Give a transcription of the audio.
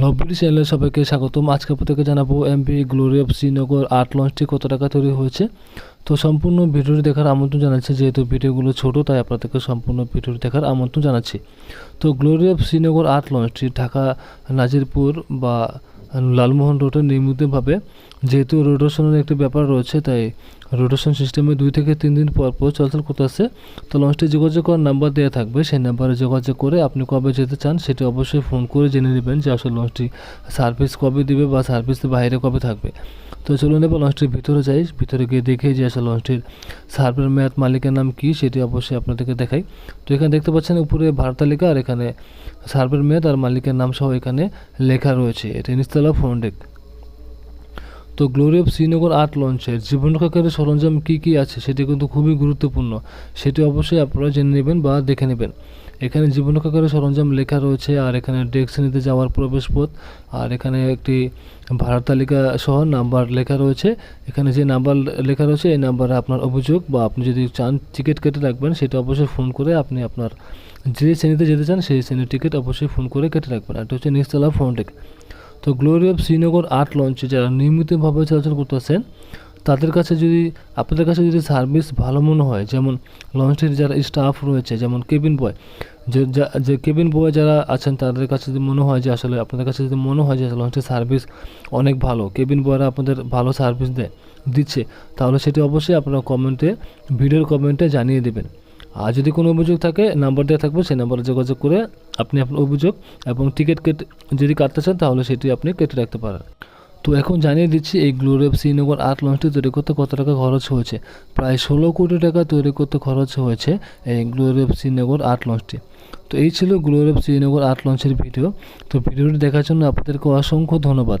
লববিডি চ্যানেলে সবাইকে স্বাগতম। আজকে থেকে জানাব MP glory of Srinagar art লঞ্চটি কত টাকা তৈরি হয়েছে? তো সম্পূর্ণ ভিডিওটি দেখার আমন্ত্রণ জানাচ্ছি, যেহেতু ভিডিওগুলো ছোট, তাই আপনাদেরকে সম্পূর্ণ ভিডিওটি দেখার আমন্ত্রণ জানাচ্ছি। তো গ্লোরি অফ শ্রীনগর আর্ট লঞ্চটি ঢাকা, নাজিরপুর বা লালমোহন রোডে নিয়মিতভাবে যেহেতু রোটেশনের একটি ব্যাপার রয়েছে, তাই রোটেশন সিস্টেমে দুই থেকে তিন দিন পর পর চলাচল করতেছে তো লঞ্চটি যোগাযোগ করার নাম্বার দেওয়া থাকবে, সেই নাম্বারে যোগাযোগ করে আপনি কবে যেতে চান সেটি অবশ্যই ফোন করে জেনে নেবেন যে আসলে লঞ্চটি সার্ভিস কবে দিবে বা সার্ভিস বাইরে কবে থাকবে। তো চলুন এবার লঞ্চটির ভিতরে যাই। ভিতরে গিয়ে দেখে যে আসলে লঞ্চটির সার্ভের মেয়াদ মালিকের নাম কি, সেটি অবশ্যই আপনাদেরকে দেখাই। তো এখানে দেখতে পাচ্ছেন উপরে ভাড়া তালিকা আর এখানে সার্ভের মেয়াদ আর মালিকের নাম সহ এখানে লেখা রয়েছে। এটা নিস্তলা ফোনডেক তো গ্লোরি অফ শ্রীনগর আর্ট লঞ্চের জীবনরক্ষাকারী সরঞ্জাম কী কী আছে সেটি কিন্তু খুবই গুরুত্বপূর্ণ। সেটি অবশ্যই আপনারা জেনে নেবেন বা দেখে নেবেন। এখানে জীবনরক্ষাকারী সরঞ্জাম লেখা রয়েছে আর এখানে ডেক শ্রেণীতে যাওয়ার প্রবেশ পথ আর এখানে একটি ভাড়া তালিকা সহ নাম্বার লেখা রয়েছে। এখানে যে নাম্বার লেখা রয়েছে এই নাম্বারে আপনার অভিযোগ বা আপনি যদি চান টিকিট কেটে রাখবেন সেটা অবশ্যই ফোন করে আপনি আপনার যে শ্রেণীতে যেতে চান সেই শ্রেণির টিকিট অবশ্যই ফোন করে কেটে রাখবেন। এটা হচ্ছে নিচতলা ফোনটেক তো গ্লোরি অফ শ্রীনগর আর্ট লঞ্চে যারা নিয়মিতভাবে চলাচল করতেছেন, তাদের কাছে যদি, আপনাদের কাছে যদি সার্ভিস ভালো মনে হয়, যেমন লঞ্চের যারা স্টাফ রয়েছে, যেমন কেবিন বয় যে, যা- কেবিন বয় যারা আছেন, তাদের কাছে যদি মনে হয় যে আসলে আপনাদের কাছে যদি মনে হয় যে লঞ্চের সার্ভিস অনেক ভালো কেবিন বয়রা আপনাদের ভালো সার্ভিস দেয় দিচ্ছে, তাহলে সেটি অবশ্যই আপনারা কমেন্টে ভিডিওর কমেন্টে জানিয়ে দেবেন। আর যদি কোনো অভিযোগ থাকে নাম্বার দেওয়া থাকবে, সেই নাম্বারে যোগাযোগ করে আপনি আপনার অভিযোগ এবং টিকিট কেটে, যদি কাটতে চান, তাহলে সেটি আপনি কেটে রাখতে পারেন। তো এখন জানিয়ে দিচ্ছি, এই গ্লোরেভ শ্রীনগর আর্ট লঞ্চটি তৈরি করতে কত টাকা খরচ হয়েছে? প্রায় ষোলো কোটি টাকা তৈরি করতে খরচ হয়েছে এই গ্লোরেভ শ্রীনগর আর্ট লঞ্চটি। তো এই ছিল গ্লোরেভ শ্রীনগর আর্ট লঞ্চের ভিডিও। তো ভিডিওটি দেখার জন্য আপনাদেরকে অসংখ্য ধন্যবাদ।